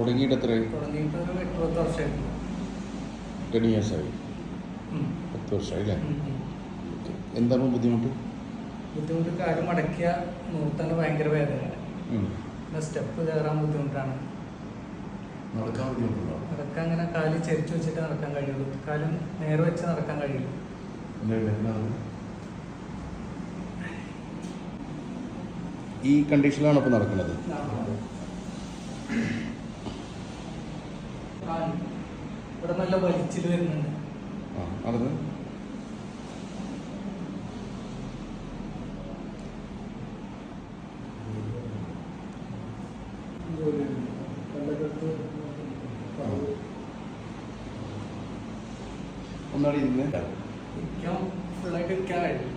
തുടങ്ങിയിട്ട് എത്രയായി തുടങ്ങിയിട്ട് ഒരു എട്ട് പത്ത് വർഷമായിട്ട് ടെൻ ഇയേഴ്സായി പത്ത് വർഷമായി അല്ലേ? എന്താണ് ബുദ്ധിമുട്ട്? ബുദ്ധിമുട്ട് കാര്യം മടക്കിയ നൂർത്തന്നെ ഭയങ്കര വേദനയാണ്. പിന്നെ സ്റ്റെപ്പ് കയറാൻ ബുദ്ധിമുട്ടാണ്. നടക്കാൻ ബുദ്ധിമുട്ടുണ്ടോ? നടക്കാൻ അങ്ങനെ കാൽ ചരിച്ചു വെച്ചിട്ട് നടക്കാൻ കഴിയുള്ളൂ. കാലും നേരെ വെച്ച് നടക്കാൻ കഴിയുള്ളൂ ഈ കണ്ടീഷനിലാണ് ഇപ്പോൾ നടക്കുന്നത് കാൽ ഇവിടെ നല്ല വലിച്ചിൽ വരുന്നുണ്ട്. ആ നടന്ന് ഒന്നാടി ഇരുന്ന് ഇരിക്കാൻ ഫുള്ളായിട്ട് ഇരിക്കാൻ കഴിയും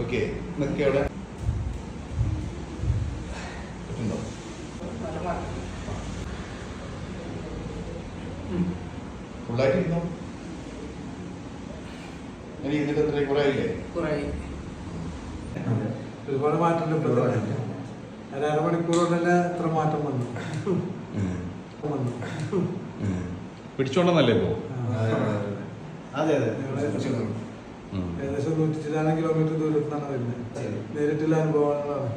ഓക്കെ നിൽക്കുക അവിടെ പറ്റുന്നുണ്ടോ നല്ല മാറ്റം ഫുള്ളായിട്ട് ഇരുന്നോ ഇനി ഇതിന്റെ എത്ര കുറേ ആയില്ലേ? കുറേ ഒരുപാട് മാറ്റം ഒരു അരമണിക്കൂർ എത്ര മാറ്റം വന്നു. വന്നു. പിടിച്ചോണ്ടെന്നല്ലേ ഇപ്പോ? അതെ അതെ. ഏകദേശം നൂറ്റി ചില്ലാനം കിലോമീറ്റർ ദൂരത്തിനാണ് വരുന്നത്. നേരിട്ടുള്ള അനുഭവങ്ങളാണ്.